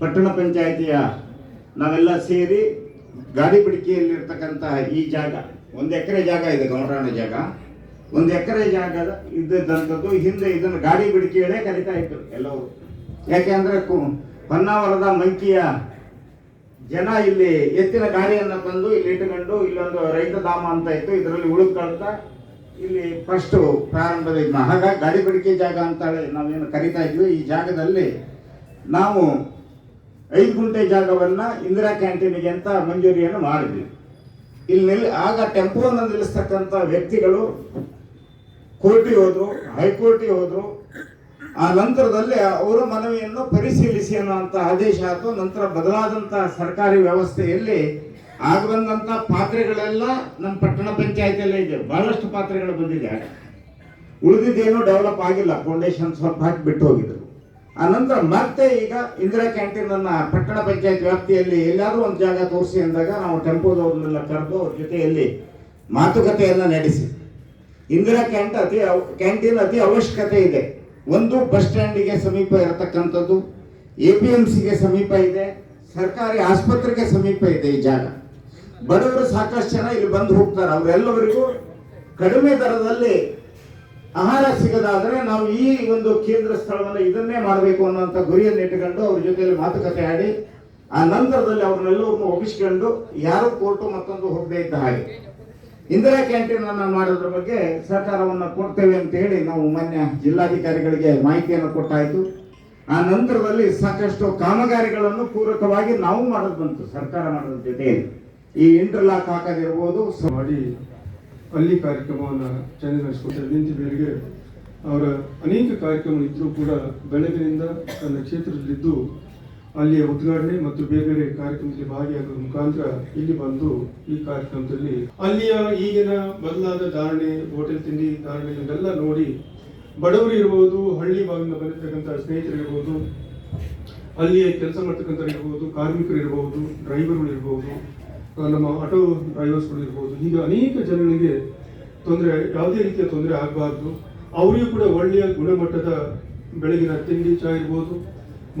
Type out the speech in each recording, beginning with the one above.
ಪಟ್ಟಣ ಪಂಚಾಯಿತಿಯ ನಾವೆಲ್ಲ ಸೇರಿ ಗಾಡಿ ಬಿಡಿಕೆಯಲ್ಲಿರ್ತಕ್ಕಂತಹ ಈ ಜಾಗ, ಒಂದು ಎಕರೆ ಜಾಗ ಇದೆ ಗೌಡರಾಣ ಜಾಗ. ಒಂದು ಎಕರೆ ಜಾಗದ ಇದ್ದಂಥದ್ದು, ಹಿಂದೆ ಇದನ್ನು ಗಾಡಿ ಬಿಡಿಕೆಗಳೇ ಕರಿತಾ ಇತ್ತು ಎಲ್ಲವರು ಯಾಕೆಂದ್ರೆ ಕು- ಹೊನ್ನಾವರದ ಮಂಕಿಯ ಜನ ಇಲ್ಲಿ ಎತ್ತಿನ ಗಾಡಿಯನ್ನು ತಂದು ಇಲ್ಲಿ ಇಟ್ಟುಕೊಂಡು ಇಲ್ಲೊಂದು ರೈತ ಧಾಮ ಅಂತ ಇತ್ತು, ಇದರಲ್ಲಿ ಉಳುಕೊಳ್ತಾ ಇಲ್ಲಿ ಫಸ್ಟ್ ಪ್ರಾರಂಭದ ಹಾಗಾಗಿ ಗಾಡಿ ಬಿಡಿಕೆ ಜಾಗ ಅಂತ ನಾವೇನು ಕರಿತಾ ಇದ್ವಿ. ಈ ಜಾಗದಲ್ಲಿ ನಾವು ಐದು ಗುಂಟೆ ಜಾಗವನ್ನ ಇಂದಿರಾ ಕ್ಯಾಂಟೀನಿಗೆ ಅಂತ ಮಂಜೂರಿಯನ್ನು ಮಾಡಿದ್ವಿ. ಇಲ್ಲಿ ನಿಲ್ ಆಗ ಟೆಂಪೋವನ್ನು ನಿಲ್ಲಿಸ್ತಕ್ಕಂಥ ವ್ಯಕ್ತಿಗಳು ಕೋರ್ಟಿಗೆ ಹೋದ್ರು ಹೈಕೋರ್ಟಿಗೆ ಹೋದ್ರು. ಆ ನಂತರದಲ್ಲಿ ಅವರ ಮನವಿಯನ್ನು ಪರಿಶೀಲಿಸಿ ಅನ್ನುವಂಥ ಆದೇಶ ಆಯಿತು ನಂತರ ಬದಲಾದಂಥ ಸರ್ಕಾರಿ ವ್ಯವಸ್ಥೆಯಲ್ಲಿ ಆಗ ಬಂದಂಥ ಪಾತ್ರೆಗಳೆಲ್ಲ ನಮ್ಮ ಪಟ್ಟಣ ಪಂಚಾಯತಿಯಲ್ಲೇ ಇದೆ. ಬಹಳಷ್ಟು ಪಾತ್ರೆಗಳು ಬಂದಿದೆ. ಉಳಿದಿದ್ದೇನು ಡೆವಲಪ್ ಆಗಿಲ್ಲ. ಫೌಂಡೇಶನ್ ಸ್ವಲ್ಪ ಹಾಕಿ ಬಿಟ್ಟು ಹೋಗಿದ್ರು. ಆ ನಂತರ ಮತ್ತೆ ಈಗ ಇಂದಿರಾ ಕ್ಯಾಂಟೀನ್ ಅನ್ನ ಪಟ್ಟಣ ಪಂಚಾಯತ್ ವ್ಯಾಪ್ತಿಯಲ್ಲಿ ಎಲ್ಲಾದರೂ ಒಂದು ಜಾಗ ತೋರಿಸಿ ಅಂದಾಗ ನಾವು ಟೆಂಪೋದವ್ರನ್ನೆಲ್ಲ ಕರೆದು ಅವ್ರ ಜೊತೆಯಲ್ಲಿ ಮಾತುಕತೆಯನ್ನ ನಡೆಸಿ. ಇಂದಿರಾ ಕ್ಯಾಂಟ್ ಅತಿ ಕ್ಯಾಂಟೀನ್ ಅತಿ ಅವಶ್ಯಕತೆ ಇದೆ. ಒಂದು ಬಸ್ ಸ್ಟ್ಯಾಂಡಿಗೆ ಸಮೀಪ ಇರತಕ್ಕಂಥದ್ದು ಎ ಪಿ ಎಂ ಸಿಗೆ ಸಮೀಪ ಇದೆ, ಸರ್ಕಾರಿ ಆಸ್ಪತ್ರೆಗೆ ಸಮೀಪ ಇದೆ ಈ ಜಾಗ. ಬಡವರು ಸಾಕಷ್ಟು ಜನ ಇಲ್ಲಿ ಬಂದು ಹೋಗ್ತಾರೆ. ಅವರೆಲ್ಲವರಿಗೂ ಕಡಿಮೆ ದರದಲ್ಲಿ ಆಹಾರ ಸಿಗದಾದ್ರೆ ನಾವು ಈ ಒಂದು ಕೇಂದ್ರ ಸ್ಥಳವನ್ನು ಇದನ್ನೇ ಮಾಡಬೇಕು ಅನ್ನುವಂಥ ಗುರಿಯನ್ನು ಇಟ್ಟುಕೊಂಡು ಅವ್ರ ಜೊತೆಯಲ್ಲಿ ಮಾತುಕತೆ ಆಡಿ, ಆ ನಂತರದಲ್ಲಿ ಅವ್ರನ್ನೆಲ್ಲರನ್ನು ಒಪ್ಪಿಸ್ಕೊಂಡು ಯಾರು ಕೋರ್ಟು ಮತ್ತೊಂದು ಹೋಗದೇ ಇದ್ದ ಹಾಗೆ. ಇಂದಿರಾ ಕ್ಯಾಂಟೀನ್ ಅನ್ನು ಮಾಡೋದ್ರ ಬಗ್ಗೆ ಸರ್ಕಾರವನ್ನು ಕೊಡ್ತೇವೆ ಅಂತ ಹೇಳಿ ನಾವು ಮಾನ್ಯ ಜಿಲ್ಲಾಧಿಕಾರಿಗಳಿಗೆ ಮಾಹಿತಿಯನ್ನು ಕೊಟ್ಟಾಯಿತು. ಆ ನಂತರದಲ್ಲಿ ಸಾಕಷ್ಟು ಕಾಮಗಾರಿಗಳನ್ನು ಪೂರಕವಾಗಿ ನಾವು ಮಾಡೋದು ಬಂತು, ಸರ್ಕಾರ ಮಾಡೋದ್ರ ಜೊತೆಯಲ್ಲಿ. ಈ ಇಂಟರ್ಲಾಕ್ ಹಾಕೋದಿರ್ಬೋದು ಮಾಡಿ ಅಲ್ಲಿ ಕಾರ್ಯಕ್ರಮವನ್ನು ಚೆನ್ನಾಗಿ ನಿಂತಿ ಬೇರೆಗೆ ಅವರ ಅನೇಕ ಕಾರ್ಯಕ್ರಮ ಇದ್ದರೂ ಕೂಡ ಬೆಳಗಿನಿಂದ ತನ್ನ ಕ್ಷೇತ್ರದಲ್ಲಿದ್ದು ಅಲ್ಲಿಯ ಉದ್ಘಾಟನೆ ಮತ್ತು ಬೇರೆ ಬೇರೆ ಕಾರ್ಯಕ್ರಮದಲ್ಲಿ ಭಾಗಿಯಾಗುವ ಮುಖಾಂತರ ಇಲ್ಲಿ ಬಂದು ಈ ಕಾರ್ಯಕ್ರಮದಲ್ಲಿ ಅಲ್ಲಿಯ ಈಗಿನ ಬದಲಾದ ಧಾರಣೆ, ಹೋಟೆಲ್ ತಿಂಡಿ ಧಾರಣೆ ಇವೆಲ್ಲ ನೋಡಿ ಬಡವರು ಇರ್ಬೋದು, ಹಳ್ಳಿ ಭಾಗದಿಂದ ಬಂದಿರತಕ್ಕಂಥ ಸ್ನೇಹಿತರು ಇರ್ಬೋದು, ಅಲ್ಲಿಯ ಕೆಲಸ ಮಾಡ್ತಕ್ಕಂಥ ಇರ್ಬೋದು, ಕಾರ್ಮಿಕರು ಇರ್ಬೋದು ಡ್ರೈವರ್ಗಳು ಇರ್ಬೋದು ನಮ್ಮ ಆಟೋ ಡ್ರೈವರ್ಸ್ಗಳಿರ್ಬೋದು ಹೀಗೆ ಅನೇಕ ಜನಗಳಿಗೆ ತೊಂದರೆ, ಯಾವುದೇ ರೀತಿಯ ತೊಂದರೆ ಆಗಬಾರ್ದು. ಅವರಿಗೂ ಕೂಡ ಒಳ್ಳೆಯ ಗುಣಮಟ್ಟದ ಬೆಳಗಿನ ತಿಂಡಿ ಚಾ ಇರ್ಬೋದು,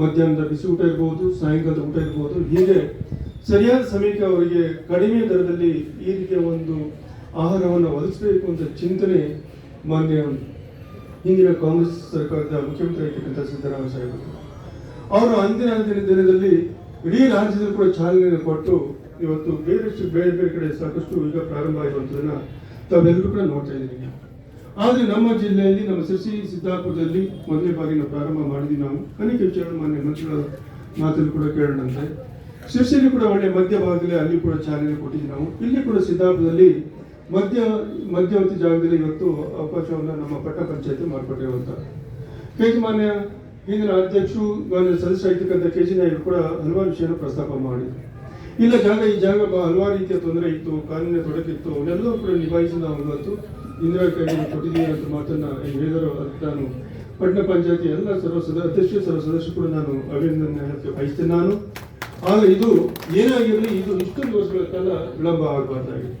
ಮಧ್ಯಾಹ್ನದ ಬಿಸಿ ಊಟ ಇರ್ಬೋದು, ಸಾಯಂಕಾಲದ ಊಟ ಇರ್ಬೋದು. ಹೀಗೆ ಸರಿಯಾದ ಸಮಯಕ್ಕೆ ಅವರಿಗೆ ಕಡಿಮೆ ದರದಲ್ಲಿ ಈ ರೀತಿಯ ಒಂದು ಆಹಾರವನ್ನು ಒದಗಿಸಬೇಕು ಅಂತ ಚಿಂತನೆ ಮಾನ್ಯ ಹಿಂದಿನ ಕಾಂಗ್ರೆಸ್ ಸರ್ಕಾರದ ಮುಖ್ಯಮಂತ್ರಿ ಆಗಿರ್ತಕ್ಕಂಥ ಸಿದ್ದರಾಮಯ್ಯ ಸಾಹೇಬರು. ಅವರು ಅಂದಿನ ದಿನದಲ್ಲಿ ಇಡೀ ರಾಜ್ಯದಲ್ಲಿ ಕೂಡ ಚಾಲನೆ ಕೊಟ್ಟು ಇವತ್ತು ಬೇರೆಷ್ಟು ಬೇರೆ ಬೇರೆ ಕಡೆ ಸಾಕಷ್ಟು ಈಗ ಪ್ರಾರಂಭ ಆಗಿರುವಂಥದ್ದನ್ನ ತಾವೆಲ್ಲರೂ ಕೂಡ ನೋಡ್ತಾ ಇದ್ದೀವಿ ಆದರೆ ನಮ್ಮ ಜಿಲ್ಲೆಯಲ್ಲಿ, ನಮ್ಮ ಸಸಿ ಸಿದ್ದಾಪುರದಲ್ಲಿ ಮೊದಲನೇ ಬಾರಿ ನಾವು ಪ್ರಾರಂಭ ಮಾಡಿದ್ವಿ ನಾವು. ಅನೇಕ ವಿಚಾರಗಳು ಮಾನ್ಯ ಮಂತ್ರಿಗಳ ಮಾತಲ್ಲಿ ಕೂಡ ಕೇಳೋಣಂತೆ. ಶಿರ್ಸಿಲಿ ಕೂಡ ಒಳ್ಳೆ ಮಧ್ಯ ಭಾಗದಲ್ಲಿ, ಅಲ್ಲಿ ಕೂಡ ಚಾಲನೆ ಕೊಟ್ಟಿದ್ವಿ ನಾವು. ಇಲ್ಲಿ ಕೂಡ ಸಿದ್ದಾಪುರದಲ್ಲಿ ಮಧ್ಯ, ಮಧ್ಯವರ್ತಿ ಜಾಗದಲ್ಲಿ ಇವತ್ತು ಅವಕಾಶವನ್ನು ನಮ್ಮ ಪಟ್ಟ ಪಂಚಾಯತಿ ಮಾಡಿಕೊಟ್ಟಿರುವಂಥ ಕೆ ಜಿ ಮಾನ್ಯ ಹಿಂದಿನ ಅಧ್ಯಕ್ಷರು, ಮಾನ್ಯ ಸದಸ್ಯರಾಗಿರ್ತಕ್ಕಂಥ ಕೆ ಜಿ ಕೂಡ ಹಲವಾರು ವಿಷಯನ ಪ್ರಸ್ತಾಪ ಮಾಡಿದ್ರು. ಇಲ್ಲ, ಜಾಗ, ಈ ಜಾಗ ಹಲವಾರು ರೀತಿಯ ತೊಂದರೆ ಇತ್ತು, ಕಾನೂನಿನ ತೊಡಕಿತ್ತು ಎಲ್ಲರೂ ಕೂಡ ನಿಭಾಯಿಸಿ ನಾವು ಇವತ್ತು ಇಂದಿರಾ ಕ್ಯಾಂಟೀನ್ ಕೊಟ್ಟಿದ್ದೀವಿ ಅಂತ ಮಾತನ್ನ ಹೇಳಿದರು, ಅದಕ್ಕೆ ನಾನು ಪಟ್ಟಣ ಪಂಚಾಯತಿ ಎಲ್ಲ ಸರ್ವ ಸದ ಅಧ್ಯಕ್ಷ ಸರ್ವ ಸದಸ್ಯರು ಕೂಡ ನಾನು ಅಭಿನಂದನೆ ಬಯಸ್ತೇನೆ ನಾನು. ಆದರೆ ಇದು ಏನಾಗಿರಲಿ ಇದು ಇಷ್ಟೊಂದು ವರ್ಷಗಳ ಕಾಲ ವಿಳಂಬ ಆಗಬಾರ್ದಾಗಿದೆ.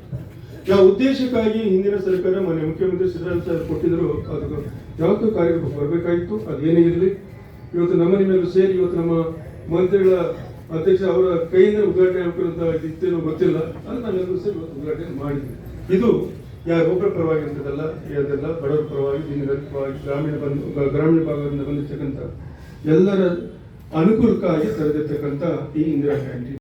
ಯಾವ ಉದ್ದೇಶಕ್ಕಾಗಿ ಹಿಂದಿನ ಸರ್ಕಾರ ಮನೆ ಮುಖ್ಯಮಂತ್ರಿ ಸಿದ್ದರಾಮಯ್ಯ ಸರ್ ಕೊಟ್ಟಿದ್ರು, ಅದು ಯಾವತ್ತೂ ಕಾರ್ಯಕ್ರಮ ಬರಬೇಕಾಗಿತ್ತು ಅದೇನೇ ಇರಲಿ. ಇವತ್ತು ನಮ್ಮ ನಿಮ್ಮೆಲ್ಲರೂ ಸೇರಿ, ಇವತ್ತು ನಮ್ಮ ಮಂತ್ರಿಗಳ ಅಧ್ಯಕ್ಷ ಅವರ ಕೈಯಿಂದ ಉದ್ಘಾಟನೆ ಆಗ್ತಿರುವಂತ ಇತ್ತೇನೋ ಗೊತ್ತಿಲ್ಲ. ಅದು ನಾವೆಲ್ಲರೂ ಸೇರಿ ಉದ್ಘಾಟನೆ ಮಾಡಿದ್ವಿ. ಇದು ಯಾರೊಬ್ಬರ ಪರವಾಗಿ ಅಂತದಲ್ಲ ಇದೆಲ್ಲ ಬಡವರ ಪರವಾಗಿ ದೀನದರ ಪರವಾಗಿ, ಗ್ರಾಮೀಣ ಬಂದು, ಗ್ರಾಮೀಣ ಭಾಗದಿಂದ ಬಂದಿರ್ತಕ್ಕಂಥ ಎಲ್ಲರ ಅನುಕೂಲಕ್ಕಾಗಿ ತೆರೆದಿರ್ತಕ್ಕಂಥ ಈ ಇಂದಿರಾ ಕ್ಯಾಂಟೀನ್.